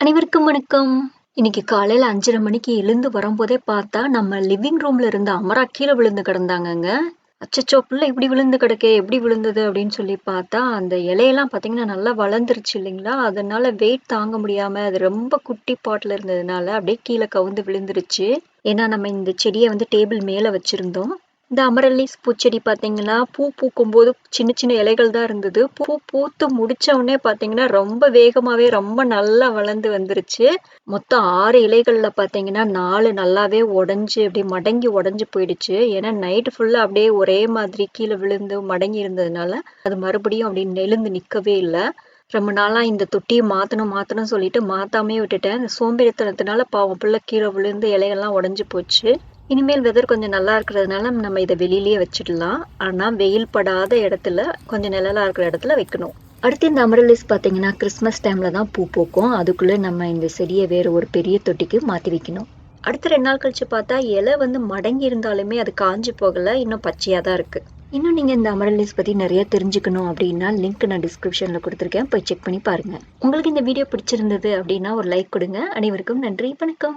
அனைவருக்கும் வணக்கம். இன்னைக்கு காலையில அஞ்சரை மணிக்கு எழுந்து வரும்போதே பார்த்தா நம்ம லிவிங் ரூம்ல இருந்த அமரா கீழே விழுந்து கிடந்தாங்கங்க. அச்சச்சோ பிள்ளை இப்படி விழுந்து கிடக்கே எப்படி விழுந்தது அப்படின்னு சொல்லி பார்த்தா அந்த இலையெல்லாம் பார்த்தீங்கன்னா நல்லா வளர்ந்துருச்சு இல்லைங்களா? அதனால வெயிட் தாங்க முடியாம அது ரொம்ப குட்டி பாட்டில் இருந்ததுனால அப்படியே கீழே கவுந்து விழுந்துருச்சு. ஏன்னா நம்ம இந்த செடியை வந்து டேபிள் மேலே வச்சிருந்தோம். இந்த அமரல்லிஸ் பூச்செடி பார்த்தீங்கன்னா பூ பூக்கும்போது சின்ன சின்ன இலைகள் தான் இருந்தது. பூ பூத்து முடிச்ச உடனே பார்த்தீங்கன்னா ரொம்ப வேகமாவே ரொம்ப நல்லா வளர்ந்து வந்துருச்சு. மொத்தம் ஆறு இலைகள்ல பார்த்தீங்கன்னா நாலு நல்லாவே உடஞ்சி அப்படியே மடங்கி உடஞ்சி போயிடுச்சு. ஏன்னா நைட்டு ஃபுல்லா அப்படியே ஒரே மாதிரி கீழே விழுந்து மடங்கி இருந்ததுனால அது மறுபடியும் அப்படி நெழுந்து நிற்கவே இல்லை. ரொம்ப நாளா இந்த தொட்டியை மாத்தணும் மாற்றணும் சொல்லிட்டு மாத்தாமே விட்டுட்டேன். இந்த சோம்பேறித்தனத்தினால பாவம் பிள்ளை கீழே விழுந்து இலையெல்லாம் உடஞ்சி போச்சு. இனிமேல் வெதர் கொஞ்சம் நல்லா இருக்கிறதுனால நம்ம இதை வெளியிலேயே வச்சிடலாம். ஆனால் வெயில் படாத இடத்துல கொஞ்சம் நிழலா இருக்கிற இடத்துல வைக்கணும். அடுத்து இந்த அமரலிஸ் பார்த்தீங்கன்னா கிறிஸ்மஸ் டைமில் தான் பூ பூக்கும். அதுக்குள்ளே நம்ம இந்த செடியை வேறு ஒரு பெரிய தொட்டிக்கு மாற்றி வைக்கணும். அடுத்த ரெண்டு நாள் கழிச்சு பார்த்தா இலை வந்து மடங்கி இருந்தாலுமே அது காஞ்சி போகலை இன்னும் பச்சையாக தான் இருக்குது இன்னும் நீங்கள் இந்த அமரலிஸ் பற்றி நிறைய தெரிஞ்சுக்கணும் அப்படின்னா லிங்க் நான் டிஸ்கிரிப்ஷனில் கொடுத்துருக்கேன். போய் செக் பண்ணி பாருங்கள் உங்களுக்கு இந்த வீடியோ பிடிச்சிருந்தது அப்படின்னா ஒரு லைக் கொடுங்க. அனைவருக்கும் நன்றி வணக்கம்.